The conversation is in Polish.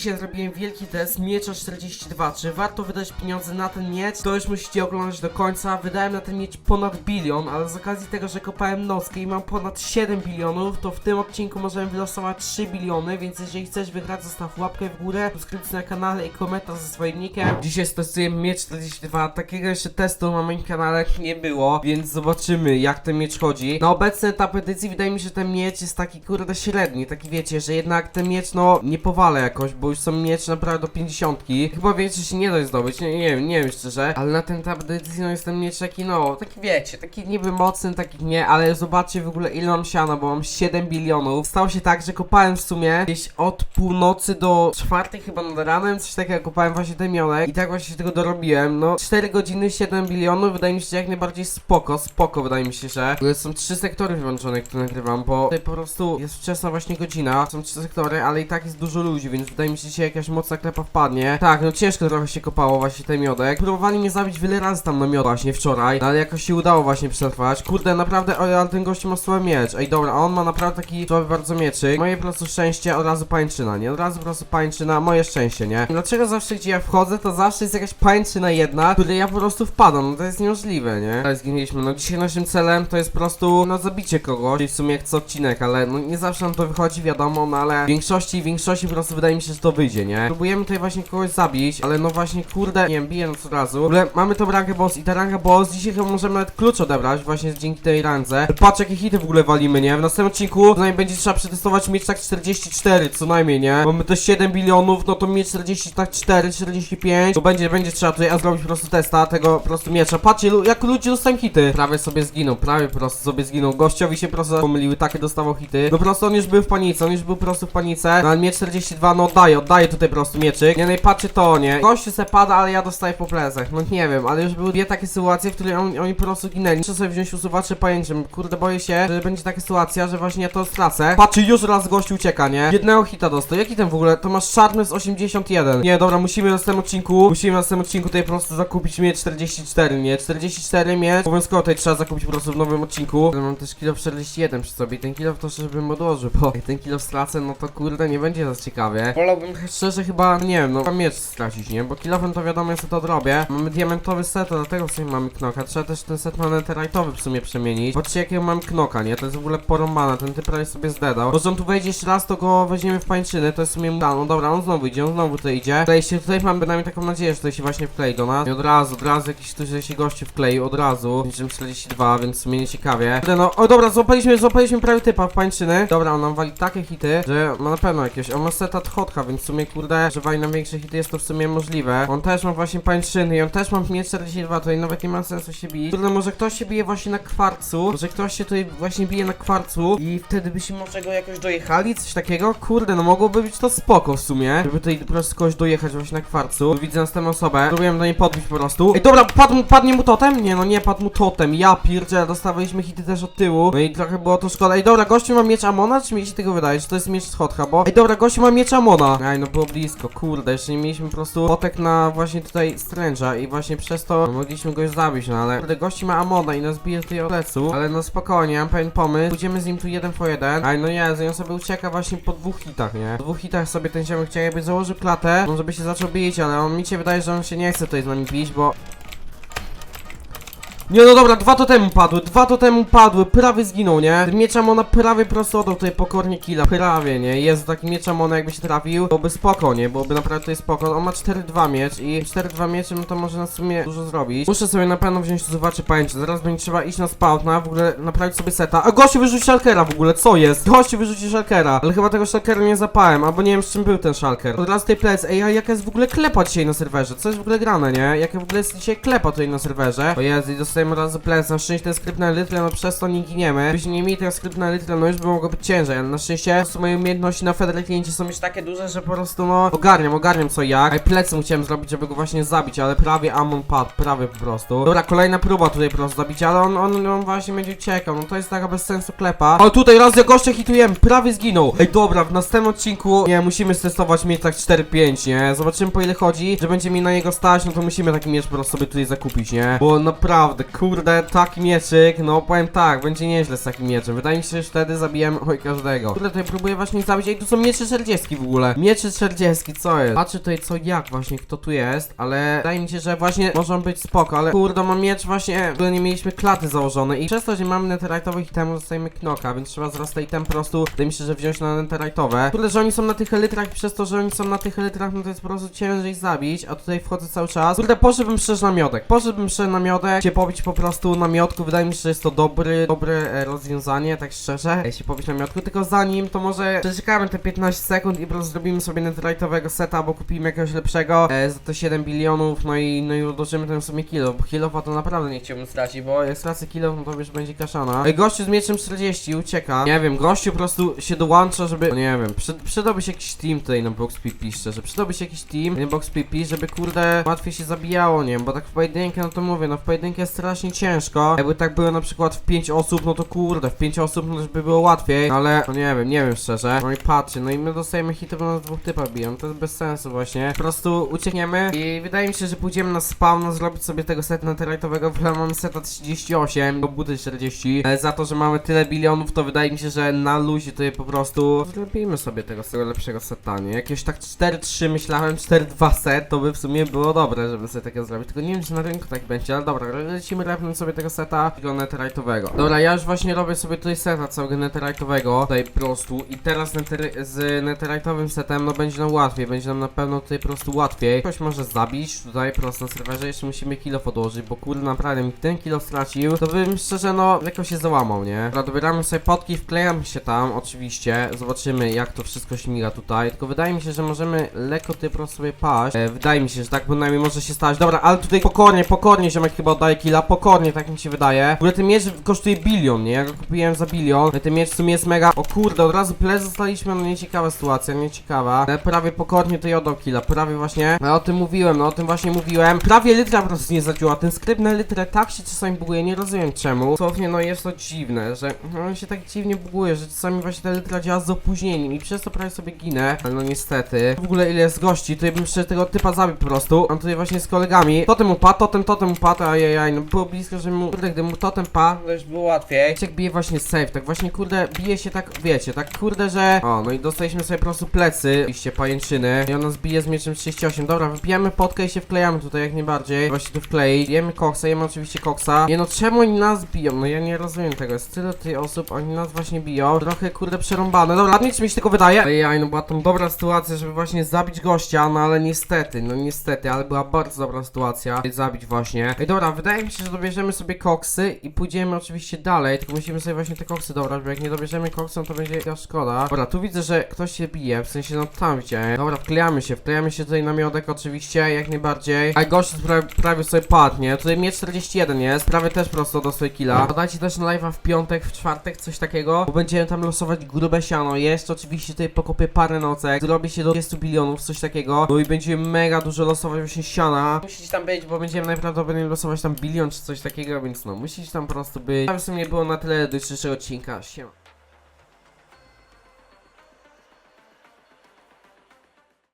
dzisiaj zrobiłem wielki test miecza 42. Czy warto wydać pieniądze na ten miecz? To już musicie oglądać do końca. Wydałem na ten miecz ponad bilion, ale z okazji tego, że kopałem noskę i mam ponad 7 bilionów, to w tym odcinku możemy wylosować 3 biliony, więc jeżeli chcesz wygrać, zostaw łapkę w górę, subskrypcję na kanale i komentarz ze swoim nickiem. Dzisiaj stosujemy miecz 42. Takiego jeszcze testu na moim kanale nie było, więc zobaczymy jak ten miecz chodzi. Na obecny etap edycji wydaje mi się, że ten miecz jest taki kurde średni, taki wiecie, że jednak ten miecz no nie powala jakoś, bo już są miecz naprawdę do 50. Chyba wiecie, się nie da zdobyć, nie, nie wiem, nie wiem szczerze, ale na ten etap edycji no jest ten miecz taki no, taki wiecie, taki niby mocny, taki nie, ale zobaczcie w ogóle ile mam siana, bo mam 7 bilionów. Stało się tak, że kopałem w sumie gdzieś od północy do czwartej chyba nad ranem, coś takiego kopałem właśnie ten mionek i tak właśnie się tego dorobiłem, no 4 godziny 7 bilionów, wydaje mi się, że jak najbardziej spoko, spoko wydaje mi się, że w ogóle są trzy sektory wyłączone, które nagrywam, bo tutaj po prostu jest wczesna właśnie godzina, są trzy sektory, ale i tak jest dużo ludzi, więc wydaje mi się, dzisiaj jakaś mocna klepa wpadnie. Tak, no ciężko trochę się kopało właśnie ten miodek. Próbowali mnie zabić wiele razy tam na miodach właśnie wczoraj, no, ale jakoś się udało właśnie przetrwać. Kurde, naprawdę, ale ten gościu ma słaby miecz. Ej, dobra, a on ma naprawdę taki słaby bardzo mieczyk. Moje po prostu szczęście, od razu pańczyna, nie? Od razu po prostu pańczyna, moje szczęście, nie? Dlaczego zawsze gdzie ja wchodzę, to zawsze jest jakaś pańczyna jedna, której ja po prostu wpadam, no to jest niemożliwe, nie? Ale zginęliśmy, no dzisiaj naszym celem to jest po prostu, no zabicie kogoś, czyli w sumie jak co odcinek, ale no nie zawsze nam to wychodzi, wiadomo, no ale w większości, w większości po prostu wydaje mi się, że to wyjdzie, nie? Próbujemy tutaj właśnie kogoś zabić, ale no właśnie, kurde, nie wiem, biję nas od razu. W ogóle mamy tą rangę boss i ta ranga boss, dzisiaj chyba możemy nawet klucz odebrać, właśnie dzięki tej randze. Patrz jakie hity w ogóle walimy, nie? W następnym odcinku co najmniej będzie trzeba przetestować mieć tak 44, co najmniej, nie? Mamy te 7 bilionów, no to mieć 44, 45, to będzie, będzie trzeba tutaj zrobić po prostu testa tego po prostu miecza. Patrzcie, jak ludzie dostają hity. Prawie sobie zginął, prawie po prostu sobie zginął. Gościowi się po prostu pomyliły, takie dostawał hity. No po prostu on już był w panice, on już był po prostu w panice. No ale miecz 42, no oddaje, oddaje tutaj po prostu mieczyk. Nie, no i patrzcie to, nie? Gościu se pada, ale ja dostaję po plecach. No nie wiem, ale już były dwie takie sytuacje, w których on, oni po prostu ginęli. Muszę sobie wziąć usuwacze pajęczym. Kurde, boję się, że będzie taka sytuacja, że właśnie ja to stracę. Patrzcie, już raz gościu ucieka, nie? Jednego hita dostał. Jaki ten w ogóle? To masz Sharpness 81. Nie, dobra, musimy w następnym odcinku, musimy w następnym odcinku tutaj po prostu zakupić miecz 44, nie? 44 miecz. Obowiązkowo tutaj trzeba zakupić po prostu w nowym odcinku. Mam też kilo 41 przy sobie. Ten kilo to żebym odłożył, bo jak ten kilo stracę, no to kurde, nie będzie za ciekawie. Wolałbym szczerze chyba, nie wiem, no miecz stracić, nie? Bo kilofem to wiadomo, jest to odrobię. Mamy diamentowy set, to dlatego w sumie mamy knoka. Trzeba też ten set na netherite'owy w sumie przemienić. Patrzcie jakiego mam knoka, nie? To jest w ogóle porąbane, ten typ prawie sobie zdedał. Bo on tu wejdzie jeszcze raz, to go weźmiemy w pańczyny, to jest w sumie mu... A, no dobra, on znowu idzie, on znowu tutaj idzie. Tutaj się, tutaj mam bynajmniej taką nadzieję, że tutaj się właśnie wklei do nas. I od razu, od razu jakiś tu się gości wkleił, od razu. Niczym 42, więc w sumie nie ciekawie. No, o dobra, złapaliśmy, złapaliśmy prawie typa w pańczyny. Dobra, on nam wali takie hity, że ma na pewno jakieś. On ma seta hotka, więc w sumie kurde, że wali nam większe hity jest to w sumie możliwe. On też ma właśnie pańczyny i on też ma mieć 42, tutaj nawet nie ma sensu się bić. Kurde, może ktoś się bije właśnie na kwarcu, może ktoś się tutaj właśnie bije na kwarcu i wtedy byśmy może go jakoś dojechali, coś takiego. Kurde, no mogłoby być to spoko w sumie, żeby tutaj po prostu kogoś dojechać właśnie na kwarcu. Widzę następną osobę, próbujemy do niej podbić po prostu. Ej, dobra, padł, padnie mu totem? Nie, no nie padł mu totem, ja pierdzielę, dostawaliśmy hity też od tyłu. No i trochę było to szkoda. Ej, dobra, gościu ma miecz Amona, czy mi się tego wydaje, czy to jest miecz z Hotka, bo... Ej, dobra, gościu ma miecz Amona. Ej, no było blisko, kurde, jeszcze nie mieliśmy po prostu potek na właśnie tutaj Strange'a i właśnie przez to no, mogliśmy go zabić, no ale... Kurde, gości ma Amona i nas bije tutaj od plecu, ale no spokojnie, mam pewien pomysł. Pójdziemy z nim tu jeden po jeden. Ej, no Jezu, i on sobie ucieka właśnie po dwóch hitach, nie? Po dwóch hitach sobie ten ziomek chciał jakby założył klatę, on żeby się zaczął bić, ale on mi się wydaje, że on się nie chce tutaj z nami bić, bo... Nie no dobra, dwa totemu padły, dwa totemu padły, prawie zginął, nie? Ten Miecz Amona prawie prosto oddał tutaj pokornie killa, prawie, nie? Jest taki miecz Amona jakby się trafił, byłoby spoko, nie? Byłoby naprawdę tutaj spoko, on ma 4-2 miecz i 4-2 miecze, no to może na sumie dużo zrobić. Muszę sobie na pewno wziąć zobaczy pajęcie, zaraz będzie trzeba iść na spawna, w ogóle naprawić sobie seta. A gościu wyrzucił Shulkera w ogóle, co jest? Gościu wyrzucił Shulkera, ale chyba tego Shulkera nie zapałem, albo nie wiem z czym był ten Shulker. Od razu tej plec, ej, a jaka jest w ogóle klepa dzisiaj na serwerze? Co jest w ogóle grane, nie? Jaka w ogóle jest dzisiaj klepa tutaj na serwerze? O dostajemy od plec, na szczęście ten skrypt na litrę, no przez to nie giniemy. Gdybyśmy nie mieli tego skrypt na litrę, no już by mogło być ciężej, ale na szczęście po moje umiejętności na Federal kliencie są już takie duże, że po prostu no ogarniam, ogarniam co jak. A i plecy musiałem zrobić, żeby go właśnie zabić, ale prawie Amon padł, prawie po prostu. Dobra, kolejna próba tutaj po prostu zabicia, ale on, on, on właśnie będzie uciekał, no to jest taka bez sensu klepa. O tutaj raz jak gościa hitujemy, prawie zginął. Ej dobra, w następnym odcinku, nie, musimy testować mieć tak 4-5, nie? Zobaczymy po ile chodzi, że będzie mi na niego stać, no to musimy taki miecz po prostu sobie tutaj zakupić, nie? Bo naprawdę, kurde, taki mieczyk, no powiem tak, będzie nieźle z takim mieczem. Wydaje mi się, że wtedy zabijemy oj każdego. Kurde, tutaj próbuję właśnie zabić, ej, tu są miecze 40 w ogóle. Miecze 40, co jest? Patrzę tutaj co jak właśnie, kto tu jest, ale wydaje mi się, że właśnie może być spoko, ale kurde, mam miecz właśnie, w nie mieliśmy klaty założonej i przez to, że mamy netherite'owych itemów, dostajemy knoka, więc trzeba zaraz ten item po prostu, wydaje mi się, że wziąć na netherite'owe. Kurde, że oni są na tych elytrach, przez to, że oni są na tych elytrach, no to jest po prostu ciężej zabić, a tutaj wchodzę cały czas. Kurde, poszedłbym szczerze na miodek, poszedłbym się pobić po prostu na miodku, wydaje mi się, że jest to dobry, dobre e, rozwiązanie, tak szczerze, e, się pobić na miodku, tylko zanim, to może przeczekamy te 15 sekund i po prostu zrobimy sobie netherite'owego seta, bo kupimy jakiegoś lepszego e, za to 7 bilionów, no i, no i uderzymy ten sobie kilo, bo kilofa to naprawdę nie chciałbym stracić, bo jak stracę kilo, no to już będzie kaszana. Ej, gościu z mieczem 40 ucieka, nie wiem, gościu po prostu się dołącza, żeby, no nie wiem, przy, przydałby się jakiś team tutaj na box PP, szczerze, przydałby się jakiś team na box PP, żeby kurde łatwiej się zabijało, nie wiem, bo tak w pojedynkę, no to mówię, no w pojedynkę jest strasznie ciężko, jakby tak było na przykład w 5 osób, no to kurde, w 5 osób no by było łatwiej, no ale, no nie wiem, nie wiem szczerze, no i patrzcie, no i my dostajemy hity, bo nas dwóch typa biją, to jest bez sensu właśnie, po prostu uciekniemy i wydaje mi się, że pójdziemy na spawn, no, zrobić sobie tego seta netherite'owego, w mamy seta 38, do buty 40, ale za to, że mamy tyle bilionów, to wydaje mi się, że na luzie tutaj po prostu zrobimy sobie tego, tego lepszego seta, nie? Jakieś tak 4-3 myślałem, 4-2 set, to by w sumie było dobre, żeby sobie takiego zrobić, tylko nie wiem, czy na rynku tak będzie, ale dobra, lecimy refnąć sobie tego seta, tego netherite'owego. Dobra, ja już właśnie robię sobie tutaj seta całego netherite'owego, tutaj prostu. I teraz z netherite'owym setem, no będzie nam łatwiej, będzie nam na pewno tutaj po prostu łatwiej. Ktoś może zabić tutaj po prostu na serwerze, jeszcze musimy kilo podłożyć, bo kurde naprawdę mi ten kilo stracił, to bym szczerze no jakoś się załamał, nie? Dobra, dobieramy sobie potki, wklejamy się tam, oczywiście, zobaczymy jak to wszystko śmiga tutaj, tylko wydaje mi się, że możemy lekko tutaj po prostu sobie paść, e, wydaje mi się, że tak bynajmniej może się stać, dobra, ale tutaj pokornie, pokornie ziomek chyba oddaje killa, pokornie, tak mi się wydaje, w ogóle ten miecz kosztuje bilion, nie? Ja go kupiłem za bilion, ten miecz w sumie jest mega, o kurde, od razu plec zostaliśmy, no nieciekawa sytuacja, nieciekawa, ale prawie pokornie tutaj oddał killa, prawie właśnie, no, o tym mówiłem, no o tym właśnie mówiłem, prawie litra po prostu nie zadziała, ten skrypt na litrę tak się czasami buguje, nie rozumiem czemu, słownie no jest to dziwne, że no, on się tak dziwnie buguje, że czasami właśnie ta litra działa z opóźnieniem i przez to prawie sobie ginę, ale no niestety, w ogóle ile jest gości, tutaj bym jeszcze tego typa zabił po prostu, on tutaj właśnie z kolegami, totem upadł, totem, totem upadł, ajajaj, no było blisko, że mu, kurde, gdy mu totem padł, to już było łatwiej, jak bije właśnie safe, tak właśnie kurde, bije się tak, wiecie, tak kurde, że, o, no i dostaliśmy sobie po prostu plecy, iście pajęczyny, i ona zbije z mieczem 38, dobra, wypijamy potkę i się wklejamy tutaj jak najbardziej, właśnie tu wkleić, jemy koksa, jemy oczywiście koksa, nie no, czemu oni nas biją, no ja nie rozumiem tego, jest tyle tych osób, oni nas właśnie biją, trochę kurde przerąbane, dobra, nic mi się tylko wydaje, ej, no była to dobra sytuacja, żeby właśnie zabić gościa, no ale niestety, no niestety, ale była bardzo dobra sytuacja, zabić właśnie, ej, dobra, wydaje mi się, że dobierzemy sobie koksy i pójdziemy oczywiście dalej, tylko musimy sobie właśnie te koksy dobrać, bo jak nie dobierzemy koksy, no to będzie jaka szkoda, dobra, tu widzę, że ktoś się bije, w sensie, no tam widziałem, dobra, wklejamy się, wklejamy się tutaj na miodek oczywiście, jak najbardziej, a gość prawie, prawie sobie padnie, tutaj miecz 41 jest, prawie też prosto do swojej killa, dodajcie też na live'a w piątek, w czwartek, coś takiego, bo będziemy tam losować grube siano, jeszcze oczywiście tutaj pokopię parę nocek, zrobi się do 30 bilionów, coś takiego, no i będziemy mega dużo losować właśnie siana, musicie tam być, bo będziemy najprawdopodobniej losować tam bilion czy coś takiego, więc no, musicie tam po prostu być, a w sumie było na tyle do dzisiejszego odcinka, siema.